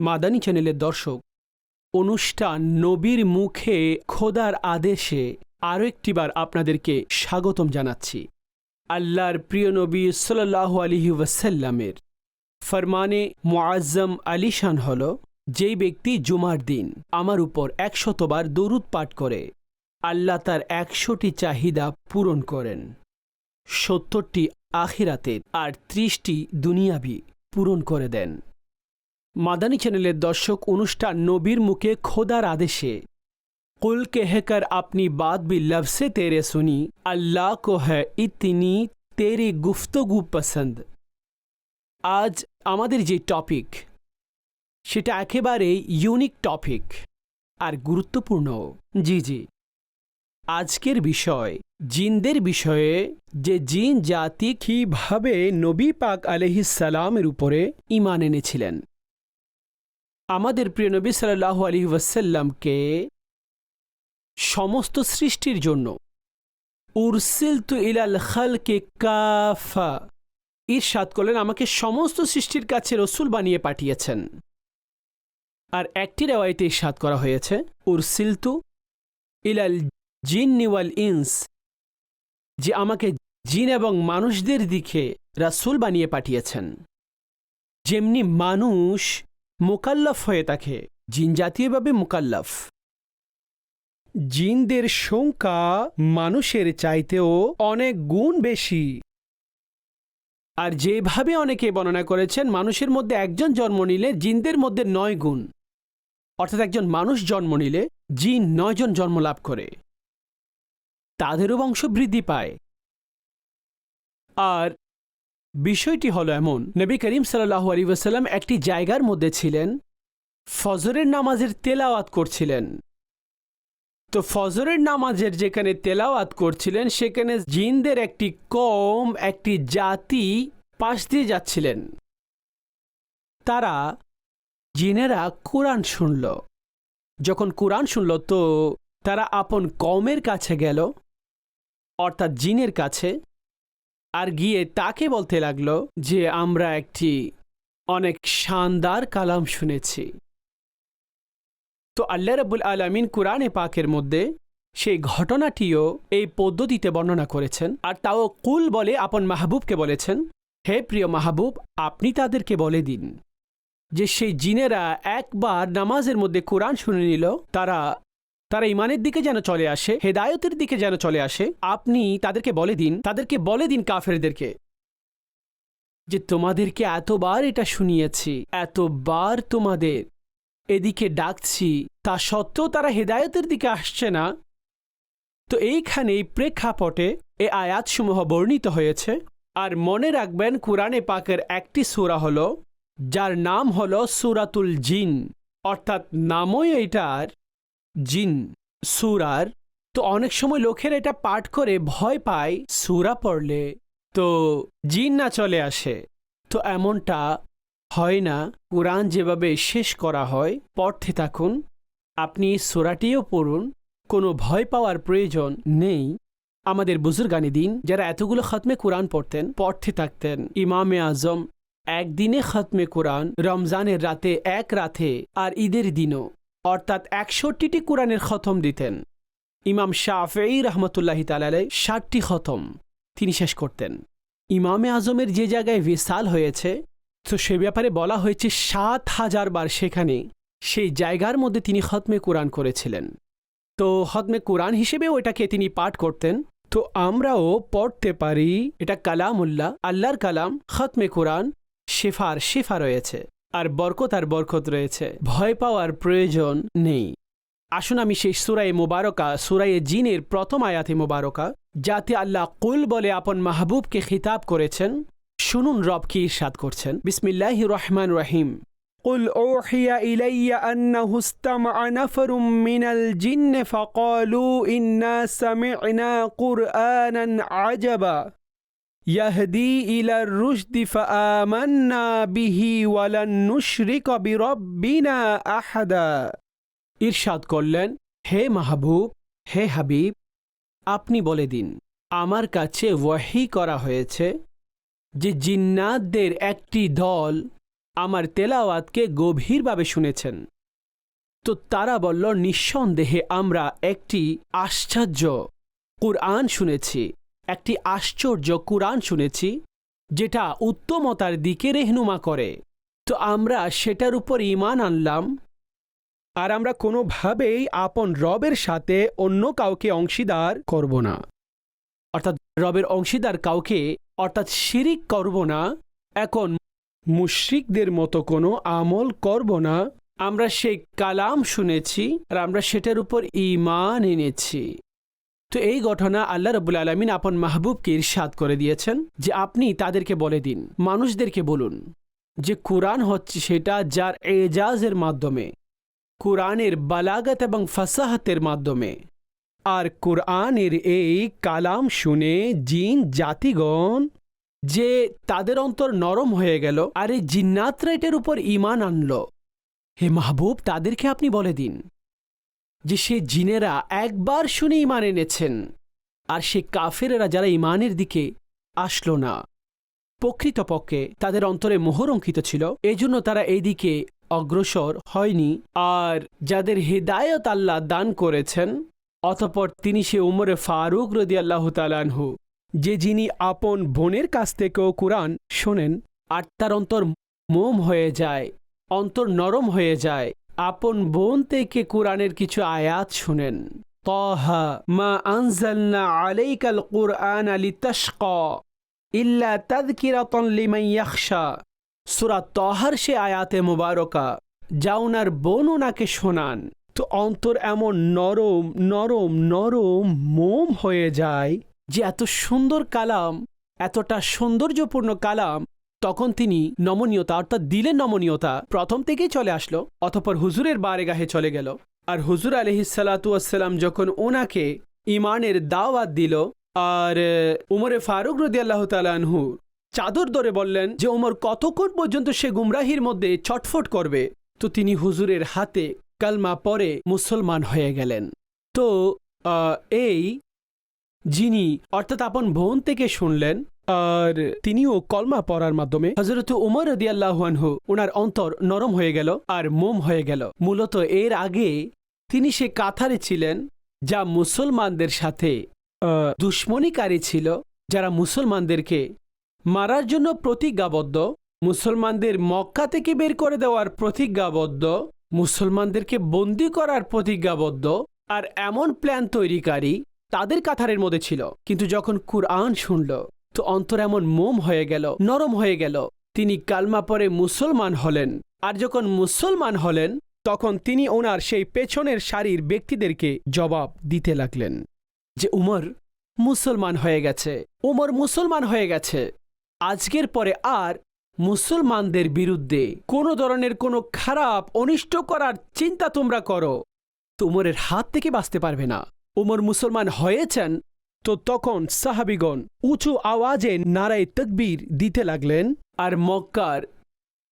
মাদানী চ্যানেলের দর্শক, অনুষ্ঠান নবীর মুখে খোদার আদেশে আরও একটিবার আপনাদেরকে স্বাগতম জানাচ্ছি। আল্লাহর প্রিয় নবী সাল্লাহ আলহি ওয়াসাল্লামের ফরমানে মুআজ্জম আলিশান হল, যেই ব্যক্তি জুমার দিন আমার উপর একশতবার দরুদ পাঠ করে, আল্লাহ তার একশোটি চাহিদা পূরণ করেন। সত্তরটি আখিরাতের আর ত্রিশটি দুনিয়াবি পূরণ করে দেন। মাদানী চ্যানেলের দর্শক অনুষ্ঠান নবীর মুখে খোদার আদেশে। কুল কেহকর আপনি বাত বি লফসে তেরে শুনি আল্লাহ কো হ্যায় ইতনি তেরে গুফতগু পসন্দ। আজ আমাদের যে টপিক, সেটা একেবারে ইউনিক টপিক আর গুরুত্বপূর্ণ। জি জি। আজকের বিষয়, জিনদের বিষয়ে, যে জিন জাতি কীভাবে নবী পাক আলহিসালামের উপরে ইমান এনেছিলেন। আমাদের প্রিয় নবী সাল্লাহ আলী ওয়াসাল্লামকে সমস্ত সৃষ্টির জন্য উরসিল তু ইলাল খালকে কাফা ঈর্ষাদ করলেন, আমাকে সমস্ত সৃষ্টির কাছে রসুল বানিয়ে পাঠিয়েছেন। আর একটি রেওয়ায়তে ঈর্ষাদ করা হয়েছে উরসিল তু ইলাল জিন নিওয়াল ইনস, যে আমাকে জিন এবং মানুষদের দিকে রাসুল বানিয়ে পাঠিয়েছেন। যেমনি মানুষ মোকাল্লাফ হয়ে থাকে। জিন জাতীয়ভাবে মোকাল্লাফ। জিনদের সংখ্যা মানুষের চাইতেও অনেক গুণ বেশি। আর যেভাবে অনেকে বর্ণনা করেছেন, মানুষের মধ্যে একজন জন্ম নিলে জিনদের মধ্যে নয় গুণ। অর্থাৎ একজন মানুষ জন্ম নিলে জিন নয়জন জন্ম লাভ করে। তাদেরও বংশ বৃদ্ধি পায়। আর বিষয়টি হলো এমন। নবী করিম সাল্লাহ আলী ওসাল্লাম একটি জায়গার মধ্যে ছিলেন, ফজরের নামাজের তেলাওয়াত করছিলেন। তো ফজরের নামাজের যেখানে তেলাওয়াত করছিলেন, সেখানে জিনদের একটি কম একটি জাতি পাশ দিয়ে যাচ্ছিলেন। তারা জিনেরা কোরআন শুনল। যখন কোরআন শুনল, তো তারা আপন কমের কাছে গেল, অর্থাৎ জিনের কাছে আর গিয়ে তাকে বলতে লাগল যে, আমরা একটি অনেক শানদার কালাম শুনেছি। তো আল্লাহ রবুল আলমিন কোরআনে পাকের মধ্যে সেই ঘটনাটিও এই পদ্ধতিতে বর্ণনা করেছেন। আর তাও কুল বলে আপন মাহবুবকে বলেছেন, হে প্রিয় মাহবুব, আপনি তাদেরকে বলে দিন যে, সেই জিনেরা একবার নামাজের মধ্যে কোরআন শুনে নিল, তারা তারা ইমানের দিকে যেন চলে আসে, হেদায়তের দিকে যেন চলে আসে, আপনি তাদেরকে বলে দিন, তাদেরকে বলে দিন কাফেরদেরকে যে তোমাদেরকে এতবার এটা শুনিয়েছি, এতবার তোমাদের এদিকে ডাকছি, তা সত্ত্বেও তারা হেদায়তের দিকে আসছে না। তো এইখানে এই প্রেক্ষাপটে এ আয়াতসমূহ বর্ণিত হয়েছে। আর মনে রাখবেন, কোরআনে পাকের একটি সুরা হল, যার নাম হল সুরাতুল জিন, অর্থাৎ নামই এটার জিন সুরার তো অনেক সময় লোকের এটা পাঠ করে ভয় পায় সুরা পড়লে। তো জিন না চলে আসে। তো এমনটা হয় না। কোরআন যেভাবে শেষ করা হয়, পড়তে থাকুন। আপনি সুরাটিও পড়ুন। কোনো ভয় পাওয়ার প্রয়োজন নেই। আমাদের বুজুর্গানি দিন, যারা এতগুলো খতমে কোরআন পড়তেন, পড়তে থাকতেন। ইমামে আজম একদিনে খতমে কোরআন, রমজানের রাতে এক রাতে, আর ঈদের দিনও। অর্থাৎ একষট্টিটি কোরআনের খতম দিতেন। ইমাম শাফেই রহমতুল্লাহ তালালে ষাটটি খতম তিনি শেষ করতেন। ইমামে আজমের যে জায়গায় বিশাল হয়েছে, তো সে ব্যাপারে বলা হয়েছে সাত হাজার বার সেখানে সেই জায়গার মধ্যে তিনি খতমে কোরআন করেছিলেন। তো খতমে কোরআন হিসেবেও এটাকে তিনি পাঠ করতেন। তো আমরাও পড়তে পারি, এটা কালামুল্লাহ, আল্লাহর কালাম, খতমে কোরআন, শেফার, শেফা রয়েছে। আর বরকত আর বরকত রয়েছে ভয় পাওয়ার প্রয়োজন নেই আসুন আমি সেই সুরাই মোবারকা সুরাই জিনের প্রথম আয়াতে মোবারকা যাতে আল্লাহ কুল বলে আপন মাহবুবকে খিতাব করেছেন শুনুন রব কি ইরশাদ করছেন বিসমিল্লাহ রহমান রহিম قل أوحي إلي أنه استمع نفر من الجن فقالوا إنا سمعنا قرآنا عجبا ইয়াহদি ইলা রুশদি ফামান্না বিহি ওয়ালান নুশরিক বিরব্বিনা আহাদা। ইরশাদ করলেন, হে মাহবুব, হে হাবিব, আপনি বলে দিন, আমার কাছে ওয়াহি করা হয়েছে যে জিন্নাতদের একটি দল আমার তেলাওয়াতকে গভীরভাবে শুনেছেন। তো তারা বলল, নিঃসন্দেহে আমরা একটি আশ্চর্য কুরআন শুনেছি একটি আশ্চর্য কুরআন শুনেছি, যেটা উত্তমতার দিকে রেহনুমা করে। তো আমরা সেটার উপর ইমান আনলাম, আর আমরা কোনোভাবেই আপন রবের সাথে অন্য কাউকে অংশীদার করব না। অর্থাৎ রবের অংশীদার কাউকে, অর্থাৎ শিরিক করব না, এখন মুশ্রিকদের মতো কোনো আমল করব না। আমরা সেই কালাম শুনেছি, আর আমরা সেটার উপর ইমান এনেছি। তো এই ঘটনা আল্লাহ রবুল আলমিন আপন মাহবুবকে ইরশাদ করে দিয়েছেন যে আপনি তাদেরকে বলে দিন, মানুষদেরকে বলুন যে কোরআন হচ্ছে সেটা যার এজাজের মাধ্যমে, কোরআনের বালাগত এবং ফাসাহাতের মাধ্যমে। আর কোরআনের এই কালাম শুনে জিন, জাতিগণ যে তাদের অন্তর নরম হয়ে গেল আর এই জিন্নাতরা এটার উপর ইমান আনল, হে মাহবুব তাদেরকে আপনি বলে দিন। যে সে জিনেরা একবার শুনে ইমান এনেছেন, আর সে কাফেরেরা যারা ইমানের দিকে আসলো না। প্রকৃতপক্ষে তাদের অন্তরে মোহর অঙ্কিত ছিল, এজন্য তারা এই দিকে অগ্রসর হয়নি, আর যাদের হেদায়ত আল্লাহ দান করেছেন, অতপর তিনি সে উমরে ফারুক রদি আল্লাহ যে যিনি আপন বোনের কাছ থেকেও কোরআন শোনেন, আর তার অন্তর মোম হয়ে যায়, অন্তর নরম হয়ে যায় আপন বোন থেকে কোরআনের কিছু আয়াত শুনেন। মা আলাইকাল কুরআন আলি ইল্লা সে আয়াতে মুবারকা বোন ওনাকে শোনান। তো অন্তর এমন নরম নরম নরম, মোম হয়ে যায় যে এত সুন্দর কালাম, এতটা সৌন্দর্যপূর্ণ কালাম তখন তিনি নমনীয়তা, অর্থাৎ দিলের নমনীয়তা প্রথম থেকেই চলে আসলো, অতপর হুজুরের বারেগাহে চলে গেল। আর হুজুর আলহিসাল্লাতুয়াসাল্লাম যখন ওনাকে ইমানের দাওয়াত দিল, আর উমরে ফারুক রদি আল্লাহ তালানহু চাদর ধরে বললেন যে, উমর, কতক্ষণ পর্যন্ত সে গুমরাহির মধ্যে ছটফট করবে? তো তিনি হুজুরের হাতে কালমা পরে মুসলমান হয়ে গেলেন। তো এই যিনি, অর্থাৎ আপন বোন থেকে শুনলেন আর তিনিও কলমা পড়ার মাধ্যমে হজরত উমর রদি আল্লাহানহু ওনার অন্তর নরম হয়ে গেল আর মোম হয়ে গেল। মূলত এর আগে তিনি সে কাথারে ছিলেন যা মুসলমানদের সাথে দুশ্মনীকারী ছিল, যারা মুসলমানদেরকে মারার জন্য প্রতিজ্ঞাবদ্ধ, মুসলমানদের মক্কা থেকে বের করে দেওয়ার প্রতিজ্ঞাবদ্ধ, মুসলমানদেরকে বন্দি করার প্রতিজ্ঞাবদ্ধ আর এমন প্ল্যান তৈরিকারী তাদের কাথারের মধ্যে ছিল। কিন্তু যখন কুরআন শুনল তো অন্তর এমন মোম হয়ে গেল, নরম হয়ে গেল। তিনি কালমা পরে মুসলমান হলেন। আর যখন মুসলমান হলেন, তখন তিনি ওনার সেই পেছনের সারির ব্যক্তিদেরকে জবাব দিতে লাগলেন যে, উমর মুসলমান হয়ে গেছে, উমর মুসলমান হয়ে গেছে। আজকের পরে আর মুসলমানদের বিরুদ্ধে কোনো ধরনের কোনো খারাপ, অনিষ্ট করার চিন্তা তোমরা করো। তো উমরের হাত থেকে বাঁচতে পারবে না। উমর মুসলমান হয়েছেন তো তখন সাহাবিগণ উঁচু আওয়াজে নারায় তকবীর দিতে লাগলেন আর মক্কার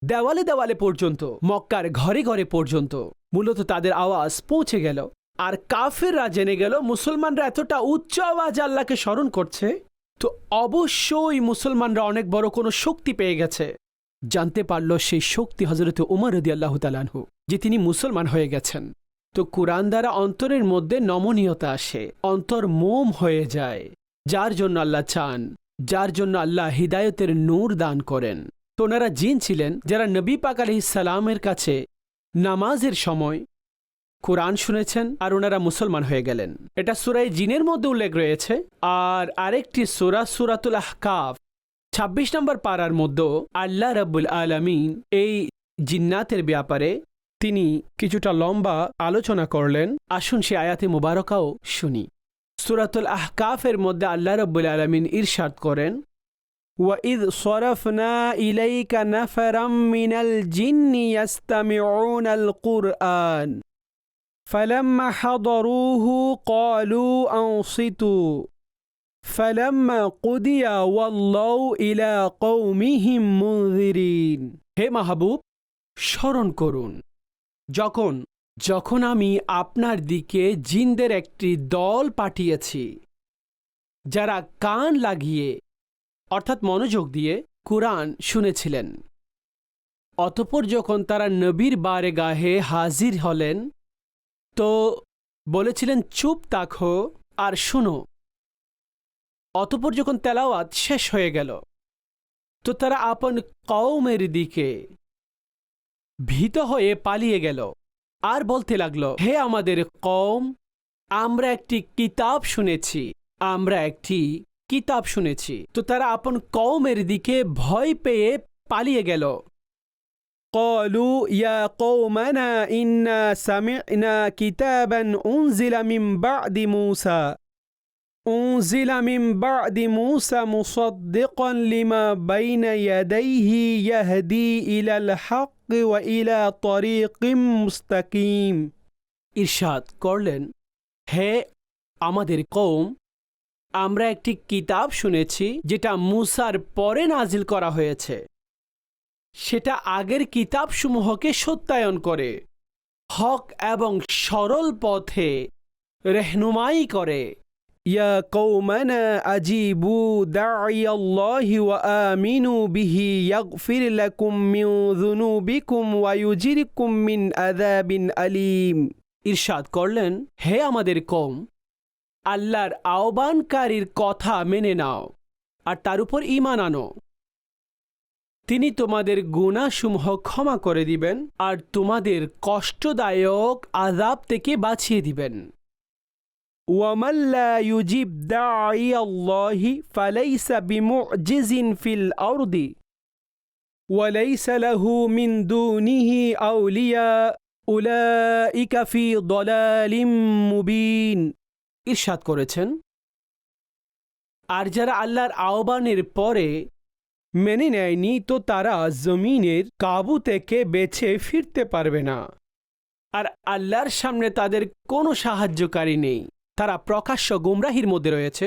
দেওয়ালে দেওয়ালে পর্যন্ত, মক্কার ঘরে ঘরে পর্যন্ত মূলত তাদের আওয়াজ পৌঁছে গেল। আর কাফেররা জেনে গেল মুসলমানরা এতটা উচ্চ আওয়াজ আল্লাহকে স্মরণ করছে। তো অবশ্যই মুসলমানরা অনেক বড় কোনো শক্তি পেয়ে গেছে। জানতে পারল সেই শক্তি হজরত উমর রদি আল্লাহ তালানহু যে তিনি মুসলমান হয়ে গেছেন। তো কোরআন দ্বারা অন্তরের মধ্যে নমনীয়তা আসে, অন্তর মোম হয়ে যায়। যার জন্য আল্লাহ চান, যার জন্য আল্লাহ হিদায়তের নূর দান করেন। তো ওনারা জিন ছিলেন যারা নবী পাক আলহি সালামের কাছে নামাজের সময় কোরআন শুনেছেন আর ওনারা মুসলমান হয়ে গেলেন। এটা সুরাই জিনের মধ্যে উল্লেখ রয়েছে। আর আরেকটি সুরা সুরাতুল আহকাফ, ছাব্বিশ নম্বর পাড়ার মধ্যে আল্লাহ রাব্বুল আলমিন এই জিন্নাতের ব্যাপারে তিনি কিছুটা লম্বা আলোচনা করলেন আসুন সে আয়াতে মুবারকাও শুনি সুরাতুল আহকাফের মধ্যে আল্লাহ রব্বুল আলমিন ইরশাদ করেন وإذ صرفنا إليك نفرا من الجن يستمعون القرآن فلما حضروه قالوا أنصتوا فلما قضي والله إلى قومهم منذرين হে মাহবুব স্মরণ করুন যখন যখন আমি আপনার দিকে জিনদের একটি দল পাঠিয়েছি, যারা কান লাগিয়ে, অর্থাৎ মনোযোগ দিয়ে কুরআন শুনেছিলেন, অতপর যখন তারা নবীর বারে গাহে হাজির হলেন, তো বলেছিলেন, চুপ তাকো আর শুনো। অতপর যখন তেলাওয়াত শেষ হয়ে গেল, তো তারা আপন কওমের দিকে ভীত হয়ে পালিয়ে গেল আর বলতে লাগলো হে আমাদের কওম আমরা একটি কিতাব শুনেছি আমরা একটি কিতাব শুনেছি তো তারা আপন কওমের দিকে ভয় পেয়ে পালিয়ে গেল قالوا يا قومنا إنا سمعنا كتابا أنزل من بعد موسى أنزل من بعد موسى مصدقا لما بين يديه يهدي إلى الحق ওয়া ইলা মুস্তাকিম। ইরশাদ করলেন, হে আমাদের কৌম আমরা একটি কিতাব শুনেছি যেটা মুসার পরে নাজিল করা হয়েছে। সেটা আগের কিতাবসমূহকে সত্যায়ন করে, হক এবং সরল পথে রেহনুমাই করে। আজিবু দাঈ আল্লাহ ওয়া আমিনু বিহি ইয়াগফির লাকুম মিন যুনুবিকুম ওয়া ইউজিরকুম মিন আযাবিন আলীম ইরশাদ করলেন, হে আমাদের কম আল্লাহর আহ্বানকারীর কথা মেনে নাও আর তার উপর ঈমান আনো। তিনি তোমাদের গুণাসমূহ ক্ষমা করে দিবেন আর তোমাদের কষ্টদায়ক আজাব থেকে বাঁচিয়ে দিবেন। ومن لا يجيب داعي الله فليس بمعجز في الأرض وليس له من دونه أولياء أولئك في ضلال مبين ইরশাদ করেছেন আর যারা আল্লাহর আহ্বানের পরে মেনে নেয়নি তো তারা জমিনের কাবু থেকে বেছে ফিরতে পারবে না আর আল্লাহর সামনে তাদের কোনো সাহায্যকারী নেই তারা প্রকাশ্য গুমরাহির মধ্যে রয়েছে।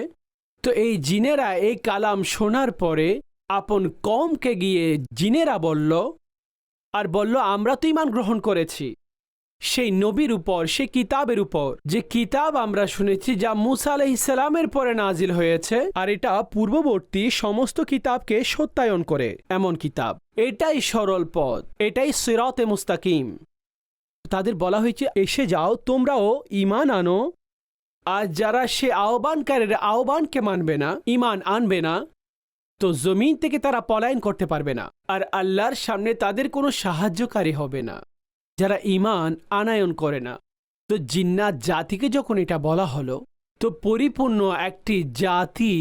তো এই জিনেরা এই কালাম শোনার পরে আপন কমকে গিয়ে জিনেরা বলল, আর বলল, আমরা তো ইমান গ্রহণ করেছি। সেই নবীর উপর সে কিতাবের উপর, যে কিতাব আমরা শুনেছি যা মুসা আলাইসালামের পরে নাজিল হয়েছে, আর এটা পূর্ববর্তী সমস্ত কিতাবকে সত্যায়ন করে, এমন কিতাব। এটাই সরল পথ, এটাই সিরাতে মুস্তাকিম। তাদের বলা হয়েছে, এসে যাও, তোমরাও ইমান আনো আর যারা সে আহ্বানকারীর আহ্বানকে মানবে না ইমান আনবে না, তো জমিন থেকে তারা পলায়ন করতে পারবে না। আর আল্লাহর সামনে তাদের কোনো সাহায্যকারী হবে না, যারা ইমান আনায়ন করে না। তো জিন্নাত জাতিকে যখন এটা বলা হলো, তো পরিপূর্ণ একটি জাতি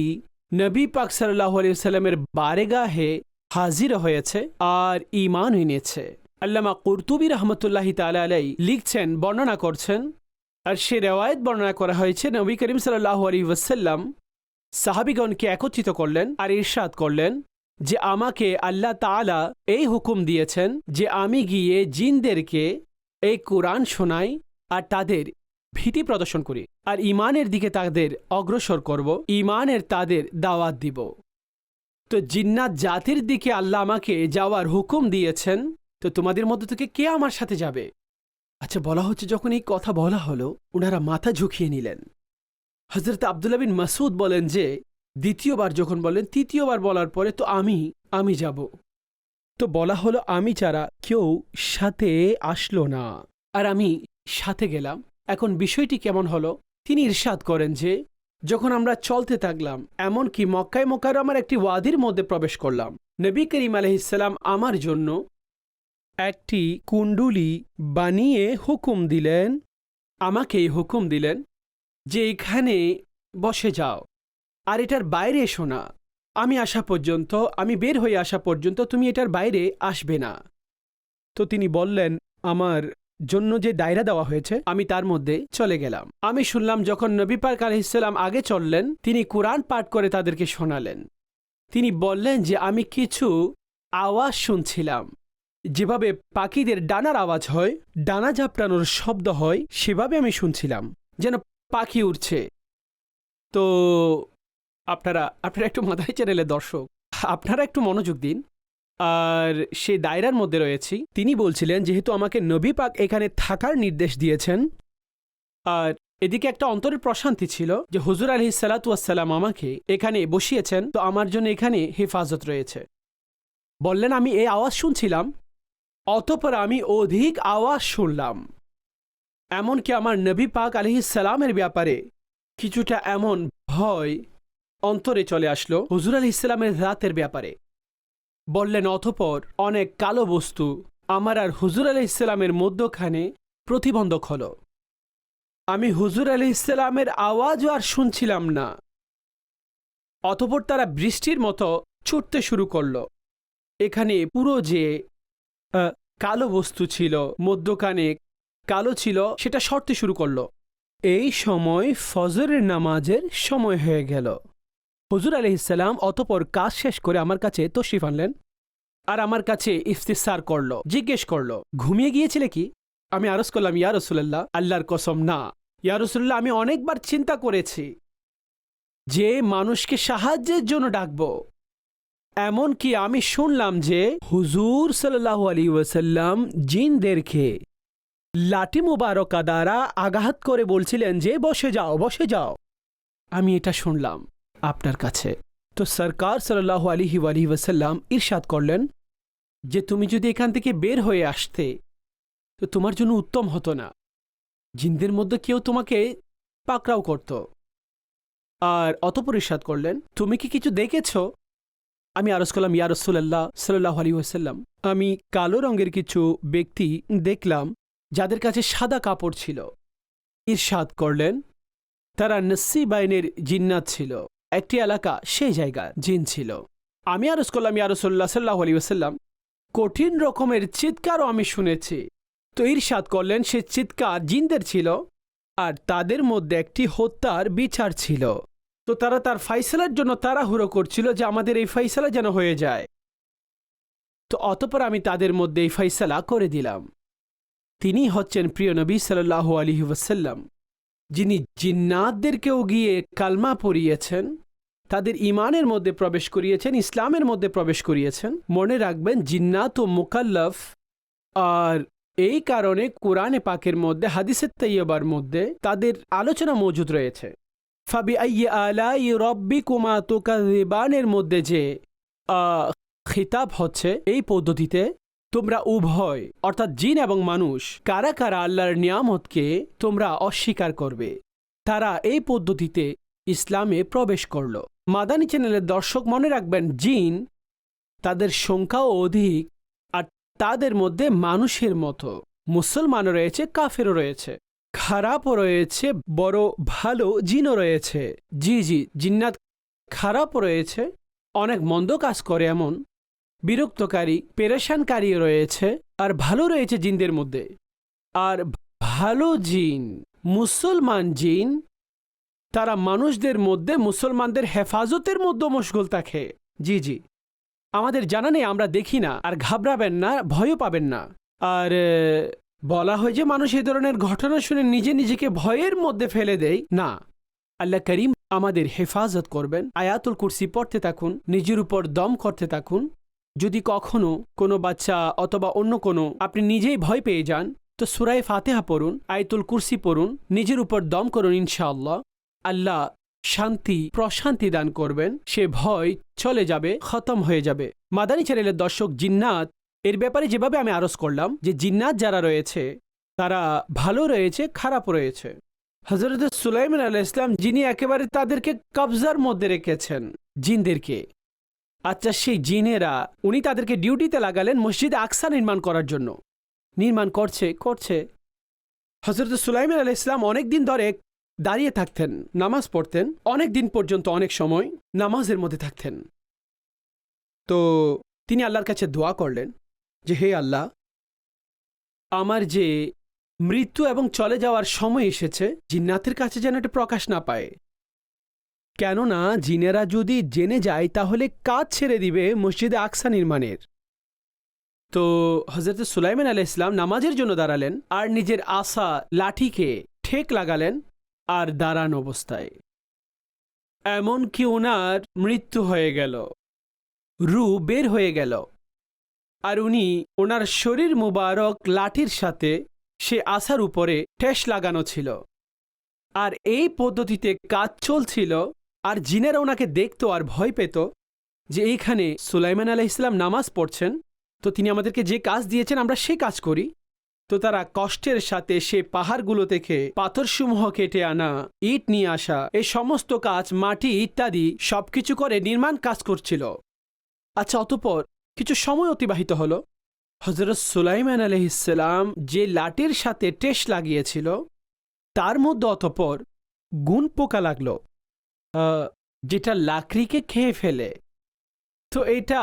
নবী পাক সাল্লাহ সাল্লামের বারেগাহে হাজির হয়েছে আর ইমান এনেছে। আল্লামা কুরতুবি রহমতুল্লাহি তালা আলাই লিখছেন, বর্ণনা করছেন আর সে রেওয়ায়ত বর্ণনা করা হয়েছে, নবী করিম সাল্লাহ আলী ওয়াসাল্লাম সাহাবিগণকে একত্রিত করলেন আর ইরশাদ করলেন যে আমাকে আল্লাহ তাআলা এই হুকুম দিয়েছেন যে আমি গিয়ে জিনদেরকে এই কোরআন শোনাই আর তাদের ভীতি প্রদর্শন করি আর ইমানের দিকে তাদের অগ্রসর করব ইমানের তাদের দাওয়াত দিব। তো জিন্নাত জাতির দিকে আল্লাহ আমাকে যাওয়ার হুকুম দিয়েছেন, তো তোমাদের মধ্য থেকে কে আমার সাথে যাবে? আচ্ছা বলা হচ্ছে যখন এই কথা বলা হলো ওনারা মাথা ঝুঁকিয়ে নিলেন। হজরত আবদুল্লা বিন মাসুদ বলেন যে, দ্বিতীয়বার যখন বলেন, তৃতীয়বার বলার পরে তো আমি আমি যাব। তো বলা হলো, আমি ছাড়া কেউ সাথে আসলো না। আর আমি সাথে গেলাম। এখন বিষয়টি কেমন হলো? তিনি ইরশাদ করেন যে, যখন আমরা চলতে থাকলাম, এমনকি মক্কায় মক্কার আমার একটি ওয়াদির মধ্যে প্রবেশ করলাম, নবী করিম আলহিসাল্লাম আমার জন্য একটি কুণ্ডুলি বানিয়ে হুকুম দিলেন। আমাকেই হুকুম দিলেন যে এখানে বসে যাও। আর এটার বাইরে এসো না। আমি আসা পর্যন্ত, আমি বের হয়ে আসা পর্যন্ত তুমি এটার বাইরে আসবে না। তো তিনি বললেন, আমার জন্য যে দায়রা দেওয়া হয়েছে, আমি তার মধ্যে চলে গেলাম। আমি শুনলাম, যখন নবী পার্ক আলহিসাল্লাম আগে চললেন, তিনি কোরআন পাঠ করে তাদেরকে শোনালেন। তিনি বললেন যে, আমি কিছু আওয়াজ শুনছিলাম। যেভাবে পাখিদের ডানার আওয়াজ হয়, ডানা ঝাপটানোর শব্দ হয়, সেভাবে আমি শুনছিলাম, যেন পাখি উড়ছে। তো, আপনারা আপনারা একটু মাথায় চ্যানেলের দর্শক, আপনারা একটু মনোযোগ দিন। আর সে দায়রার মধ্যে রয়েছি। তিনি বলছিলেন, যেহেতু আমাকে নবী পাক এখানে থাকার নির্দেশ দিয়েছেন। আর এদিকে একটা অন্তরের প্রশান্তি ছিল যে হুজুর আলহি সালাতাম আমাকে এখানে বসিয়েছেন, তো আমার জন্য এখানে হেফাজত রয়েছে। বললেন, আমি এই আওয়াজ শুনছিলাম অতপর আমি অধিক আওয়াজ শুনলাম। এমনকি আমার নবী পাক সালামের ব্যাপারে কিছুটা এমন ভয় অন্তরে চলে আসলো হুজুর আলহি ইসলামের রাতের ব্যাপারে। বললেন, অতপর অনেক কালো বস্তু আমার আর হুজুর আলহ ইসলামের মধ্যখানে প্রতিবন্ধক হল। আমি হুজুর আলি ইসলামের আওয়াজও আর শুনছিলাম না। অতপর তারা বৃষ্টির মতো ছুটতে শুরু করল। এখানে পুরো যে কালো বস্তু ছিল, মধ্যখানে কালো ছিল, সেটা সরতে শুরু করল। এই সময় ফজরের নামাজের সময় হয়ে গেল। হুজুর আলি ইসলাম অতপর কাজ শেষ করে আমার কাছে তশরিফ আনলেন আর আমার কাছে ইফতিসার করল, জিজ্ঞেস করল, ঘুমিয়ে গিয়েছিলে কি? আমি আরজ করলাম, ইয়া রসুল্লাহ আল্লাহর কসম, না। ইয়া রসুল্লাহ আমি অনেকবার চিন্তা করেছি যে মানুষকে সাহায্যের জন্য ডাকব। এমনকি আমি শুনলাম যে হুজুর সাল্লাহ আলী ওয়াসাল্লাম জিনদেরকে লাঠি মুবারকা দ্বারা আঘাত করে বলছিলেন যে, বসে যাও বসে যাও। আমি এটা শুনলাম আপনার কাছে। তো সরকার সাল্লাহ আলিহি আলি ওয়াসাল্লাম ইরশাদ করলেন যে, তুমি যদি এখান থেকে বের হয়ে আসতে, তো তোমার জন্য উত্তম হতো না। জিনদের মধ্যে কেউ তোমাকে পাকড়াও করত। আর অতপর ইরশাদ করলেন, তুমি কি কিছু দেখেছ? আমি আরজ করলাম, ইয়া রসুল্লাহ সাল্লাহ আলী ওসাল্লাম আমি কালো রঙের কিছু ব্যক্তি দেখলাম, যাদের কাছে সাদা কাপড় ছিল। ইরশাদ করলেন, তারা নসি বাইনের জিন্নাত ছিল। একটি এলাকা, সেই জায়গা, জিন ছিল। আমি আরজ করলাম, ইয়া রসুল্লাহ সাল্লাহ আলী ওসাল্লাম কঠিন রকমের চিৎকারও আমি শুনেছি। তো ইরশাদ করলেন, সে চিৎকার জিনদের ছিল, আর তাদের মধ্যে একটি হত্যার বিচার ছিল। তো তারা তার ফাইসালার জন্য তাড়াহুড়ো করছিল যে আমাদের এই ফাইসালা যেন হয়ে যায়। তো অতপর আমি তাদের মধ্যে এই ফাইসালা করে দিলাম। তিনি হচ্ছেন প্রিয় নবী সাল্লাহ আলী ওয়াসাল্লাম, যিনি জিন্নাতদেরকেও গিয়ে কালমা পড়িয়েছেন, তাদের ইমানের মধ্যে প্রবেশ করিয়েছেন, ইসলামের মধ্যে প্রবেশ করিয়েছেন। মনে রাখবেন, জিন্নাত ও মুকাল্লফ আর এই কারণে কোরআনে পাকের মধ্যে, হাদিসের তৈয়বার মধ্যে তাদের আলোচনা মজুদ রয়েছে। ফাবি আলাই মধ্যে যে খিতাব হচ্ছে এই পদ্ধতিতে, তোমরা উভয়, অর্থাৎ জিন এবং মানুষ, কারা কারা আল্লাহর নিয়ামতকে তোমরা অস্বীকার করবে, তারা এই পদ্ধতিতে ইসলামে প্রবেশ করল। মাদানী চ্যানেলের দর্শক মনে রাখবেন, জিন তাদের সংখ্যাও অধিক আর তাদের মধ্যে মানুষের মতো, মুসলমানও রয়েছে, কাফেরও রয়েছে। খারাপও রয়েছে, বড় ভালো জিনও রয়েছে। জি জি, জিন্নাত খারাপও রয়েছে, অনেক মন্দ কাজ করে এমন। বিরক্তকারী, পেরেশানকারীও রয়েছে, আর ভালো রয়েছে জিনদের মধ্যে। আর ভালো জিন, মুসলমান জিন, তারা মানুষদের মধ্যে, মুসলমানদের হেফাজতের মধ্যে মশগুল থাকে। জি জি। আমাদের জানা নেই, আমরা দেখি না, আর ঘাবড়াবেন না, ভয়ও পাবেন না। আর বলা হয় যে মানুষ এই ধরনের ঘটনা শুনে নিজে নিজেকে ভয়ের মধ্যে ফেলে দেয়। না। আল্লাহ করিম আমাদের হেফাজত করবেন। আয়াতুল কুরসি পড়তে থাকুন, নিজের উপর দম করতে থাকুন। যদি কখনো কোনো বাচ্চা অথবা অন্য কোনো আপনি নিজেই ভয় পেয়ে যান, তো সুরায় ফাতেহা পড়ুন, আয়াতুল কুরসি পড়ুন, নিজের উপর দম করুন ইনশাআল্লাহ। আল্লাহ শান্তি, প্রশান্তি দান করবেন। সে ভয় চলে যাবে, খতম হয়ে যাবে। মাদানী চ্যানেলের দর্শক জিন্নাত এর ব্যাপারে যেভাবে আমি আরজ করলাম যে জিন্নাত যারা রয়েছে, তারা ভালো রয়েছে, খারাপ রয়েছে। হজরত সুলাইমান আলাহ ইসলাম যিনি একেবারে তাদেরকে কবজার মধ্যে রেখেছেন জিনদেরকে আচ্ছা সেই জিনেরা, উনি তাদেরকে ডিউটিতে লাগালেন মসজিদে আকসা নির্মাণ করার জন্য। নির্মাণ করছে করছে। হজরত সুলাইমান আলাহ ইসলাম অনেক দিন ধরে দাঁড়িয়ে থাকতেন, নামাজ পড়তেন, অনেক দিন পর্যন্ত অনেক সময় নামাজের মধ্যে থাকতেন। তো তিনি আল্লাহর কাছে দোয়া করলেন যে হে আল্লাহ, আমার যে মৃত্যু এবং চলে যাওয়ার সময় এসেছে, জিন্নাতের কাছে যেন এটা প্রকাশ না পায়। কেননা, জিনেরা যদি জেনে যায়, তাহলে কাজ ছেড়ে দিবে মসজিদে আকসা নির্মাণের। তো হজরত সুলাইমান আলাহ ইসলাম নামাজের জন্য দাঁড়ালেন, আর নিজের আশা লাঠিকে ঠেক লাগালেন, আর দাঁড়ান অবস্থায়। এমনকি ওনার মৃত্যু হয়ে গেল রু বের হয়ে গেল। আর উনি ওনার শরীর মুবারক লাঠির সাথে সে আসার উপরে ঠেস লাগানো ছিল। আর এই পদ্ধতিতে কাজ চলছিল, আর জিনেরা ওনাকে দেখত আর ভয় পেত যে এইখানে সুলাইমান আলাহ ইসলাম নামাজ পড়ছেন, তো তিনি আমাদেরকে যে কাজ দিয়েছেন আমরা সে কাজ করি। তো তারা কষ্টের সাথে সে পাহাড়গুলো থেকে পাথরসমূহ কেটে আনা, ইট নিয়ে আসা, এই সমস্ত কাজ, মাটি ইত্যাদি সবকিছু করে নির্মাণ কাজ করছিল। আচ্ছা অতপর কিছু সময় অতিবাহিত হলো। হজরত সুলাইমান আলহিসাম যে লাঠির সাথে টেস লাগিয়েছিল, তার মধ্যে অতপর গুণ পোকা লাগল যেটা লাকড়িকে খেয়ে ফেলে। তো এটা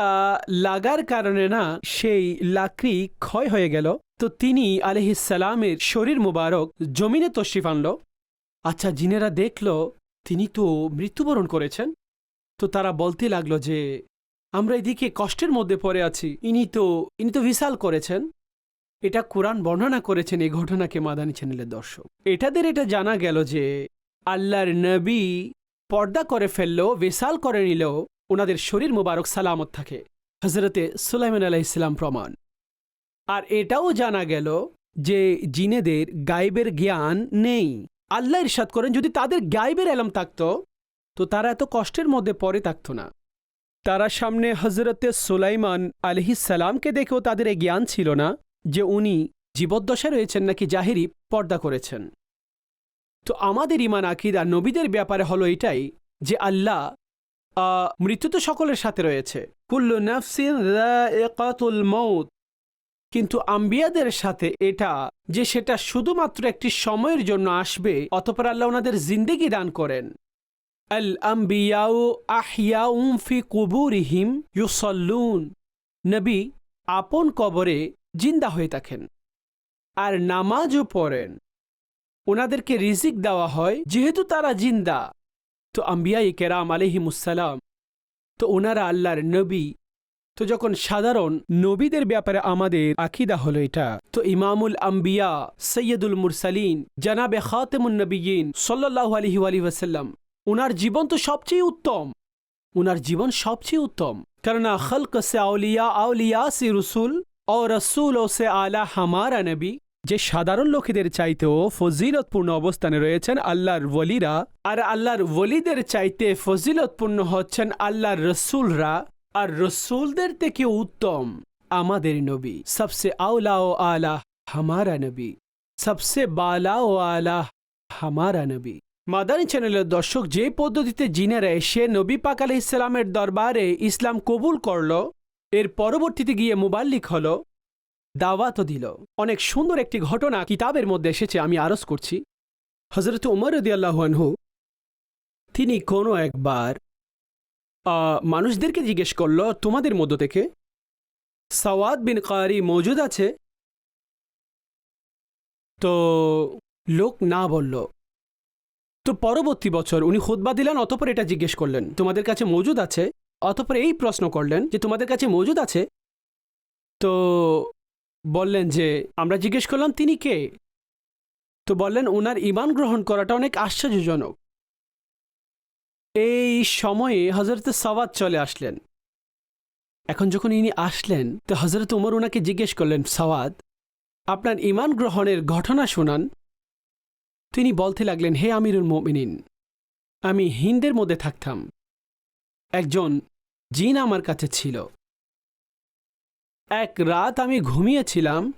লাগার কারণে না, সেই লাকড়ি ক্ষয় হয়ে গেল। তো তিনি আলহিসালামের শরীর মুবারক জমিনে তশরিফ আনল। আচ্ছা জিনেরা দেখল, তিনি তো মৃত্যুবরণ করেছেন। তো তারা বলতে লাগল যে আমরা এদিকে কষ্টের মধ্যে পড়ে আছি। ইনি তো ইনি তো বিশাল করেছেন। এটা কোরআন বর্ণনা করেছেন এই ঘটনাকে মাদানী চ্যানেলের দর্শক। এটাদের এটা জানা গেল যে, আল্লাহর নবী পর্দা করে ফেললেও বিশাল করে নিলেও ওনাদের শরীর মোবারক সালামত থাকে। হজরতে সুলাইমান আলাহ ইসলাম প্রমাণ। আর এটাও জানা গেল যে, জিনেদের গাইবের জ্ঞান নেই। আল্লাহ ইরশাদ করেন, যদি তাদের গাইবের এলম থাকত, তো তারা এত কষ্টের মধ্যে পরে থাকতো না। তারা সামনে হজরতে সুলাইমান আলহিসাল্লামকে দেখেও তাদের এই জ্ঞান ছিল না যে উনি জীবদ্দশায় রয়েছেন নাকি জাহিরি পর্দা করেছেন। তো আমাদের ইমান আকিদা, নবীদের ব্যাপারে হলো এটাই যে আল্লাহ মৃত্যু তো সকলের সাথে রয়েছে। কুল্লু নাফসিন মৌত কিন্তু আম্বিয়াদের সাথে এটা যে সেটা শুধুমাত্র একটি সময়ের জন্য আসবে, অতপর আল্লাহ ওনাদের জিন্দেগি দান করেন। আম্বিয়াউ আহিয়াউম ফি কুবুরিহিম ইউসল্লুন। নবী আপন কবরে জিন্দা হয়ে থাকেন আর নামাজও পড়েন। ওনাদেরকে রিজিক দেওয়া হয়, যেহেতু তারা জিন্দা। তো আম্বিয়াই কেরাম আলহিমুসালাম তো ওনারা আল্লাহর নবী। তো যখন সাধারণ নবীদের ব্যাপারে আমাদের আকিদা হলো এটা, তো ইমামুল আম্বিয়া সৈয়দুল মুরসালিন, জানাবে খাতেমুন নবীন আলহি আলি ওয়াসাল্লাম ওনার জীবন তো সবচেয়ে উত্তম। ওনার জীবন সবচেয়ে উত্তম। কেননা খলক সে আউলিয়া আউলিয়া সি রসুল, ও রসুল ও সে আলা হামারা নবী। যে সাধারণ লোকেদের চাইতেও ফজিলতপূর্ণ অবস্থানে রয়েছেন আল্লাহর ওলিরা, আর আল্লাহর ওলিদের চাইতে ফজিলতপূর্ণ হচ্ছেন আল্লাহর রসুলরা, আর রসুলদের থেকে উত্তম আমাদের নবী। সবসে আউলা ও আলা হামারা নবী। সবসে বালা ও আলা হামারা নবী। মাদানী চ্যানেলের দর্শক যে পদ্ধতিতে জিনেরা এসে নবী পাক আলহ ইসলামের দরবারে ইসলাম কবুল করল, এর পরবর্তীতে গিয়ে মুবাল্লিক হল, দাওয়াতও দিল। অনেক সুন্দর একটি ঘটনা কিতাবের মধ্যে এসেছে, আমি আরজ করছি। হজরত উমর রদিয়াল্লাহু তিনি কোনো একবার মানুষদেরকে জিজ্ঞেস করল, তোমাদের মধ্য থেকে সওয়াদ বিন কারি মজুদ আছে? তো লোক না বলল তো পরবর্তী বছর উনি খুতবা দিলেন, অতপর এটা জিজ্ঞেস করলেন, তোমাদের কাছে মজুদ আছে? অতপর এই প্রশ্ন করলেন যে, তোমাদের কাছে মজুদ আছে? তো বললেন যে, আমরা জিজ্ঞেস করলাম, তিনি কে? তো বললেন ওনার ইমান গ্রহণ করাটা অনেক আশ্চর্যজনক। এই সময়ে হজরত সওয়াদ চলে আসলেন। এখন যখন ইনি আসলেন, তো হজরত উমর ওনাকে জিজ্ঞেস করলেন, সওয়াদ, আপনার ইমান গ্রহণের ঘটনা শোনান। তিনি বলতে লাগলেন, হে আমিরুল মোমিনিন, আমি হিন্দের মধ্যে থাকতাম। একজন জিন আমার কাছে ছিল। এক রাত আমি ঘুমিয়েছিলাম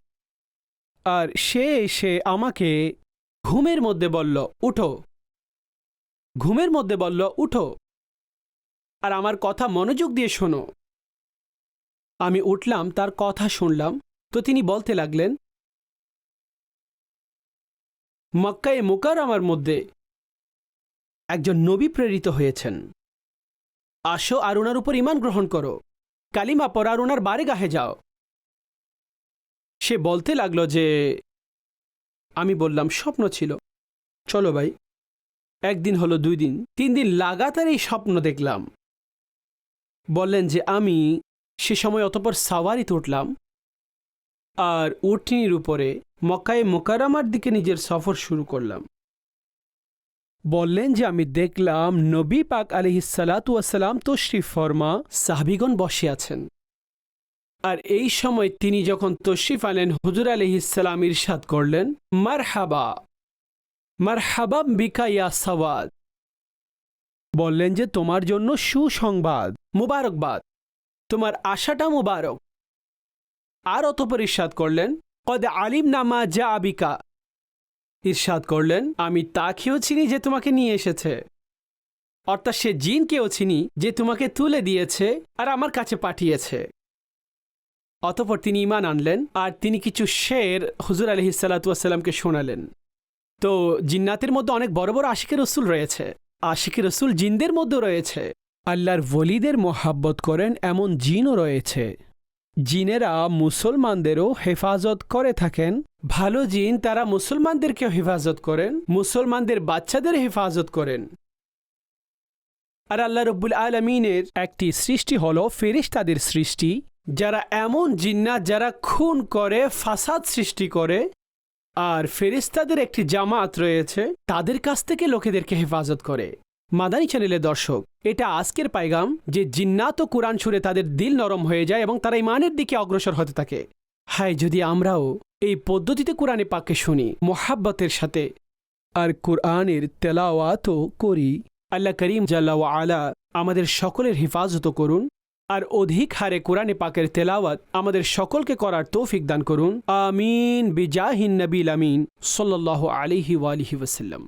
আর সে এসে আমাকে ঘুমের মধ্যে বলল, উঠো। ঘুমের মধ্যে বলল, উঠো। আর আমার কথা মনোযোগ দিয়ে শোনো। আমি উঠলাম, তার কথা শুনলাম। তো তিনি বলতে লাগলেন মক্কায় মুকার আমার মধ্যে একজন নবী প্রেরিত হয়েছেন। আসো আর ওনার উপর ইমান গ্রহণ করো। কালিমা পর আর ওনার বারে গাহে যাও। সে বলতে লাগল যে, আমি বললাম, স্বপ্ন ছিল। চলো ভাই, একদিন হলো দুই দিন, তিন দিন লাগাতার এই স্বপ্ন দেখলাম। বললেন যে, আমি সে সময় অতপর সাওয়ারিতে উঠলাম আর উটনির উপরে মক্কায় মোকারামার দিকে নিজের সফর শুরু করলাম। বললেন যে আমি দেখলাম নবী পাক আলিহিসালাতুয়াসাল্লাম তশরিফ ফরমা সাহাবিগণ বসে আছেন। আর এই সময় তিনি যখন তশরিফ আনেন, হুজুর আলহিসাল্লাম ইরশাদ করলেন মার হাবা মার হাবাব বিকা ইয়া সওয়াদ। বললেন যে, তোমার জন্য সুসংবাদ, মুবারকবাদ, তোমার আশাটা মুবারক। আর অতপর ইরশাদ করলেন, কদ আলিম নামা যা আবিকা ইরশাদ করলেন, আমি তাকেও চিনি যে তোমাকে নিয়ে এসেছে। অর্থাৎ সে জিনকেও চিনি যে তোমাকে তুলে দিয়েছে আর আমার কাছে পাঠিয়েছে। অতপর তিনি ইমান আনলেন আর তিনি কিছু শের হুজুর আলহি সাল্লাতুয়াসাল্লামকে শোনালেন। তো জিন্নাতের মধ্যে অনেক বড় বড় আশিকের রসুল রয়েছে। আশিকের রসুল জিনদের মধ্যে রয়েছে। আল্লাহর ওলিদের মোহাব্বত করেন এমন জিনও রয়েছে। জিনেরা মুসলমানদেরও হেফাজত করে থাকেন। ভালো জিন তারা মুসলমানদেরকেও হেফাজত করেন, মুসলমানদের বাচ্চাদের হেফাজত করেন। আর আল্লাহ রব্বুল আলমিনের একটি সৃষ্টি হল ফেরিস্তাদের সৃষ্টি, যারা এমন জিন্নাত যারা খুন করে, ফাসাদ সৃষ্টি করে, আর ফেরিস্তাদের একটি জামাত রয়েছে, তাদের কাছ থেকে লোকেদেরকে হেফাজত করে। মাদানী চ্যানেলের দর্শক, এটা আজকের পাইগাম যে জিন্নাত ও কোরআন ছুড়ে তাদের দিল নরম হয়ে যায় এবং তারা ইমানের দিকে অগ্রসর হতে থাকে। হায়, যদি আমরাও এই পদ্ধতিতে কোরআনে পাককে শুনি, মোহাব্বতের সাথে আর কোরআনের তেলাওয়াতও করি, আল্লাহ করিম জাল্লা আলা আমাদের সকলের হেফাজত করুন, আর অধিক হারে কোরআনে পাকের তেলাওয়াত আমাদের সকলকে করার তৌফিক দান করুন। আমিন, বিজাহিন নবীল আমিন সাল্লাহ আলিহি ওয়ালিহি ওয়াসাল্লাম।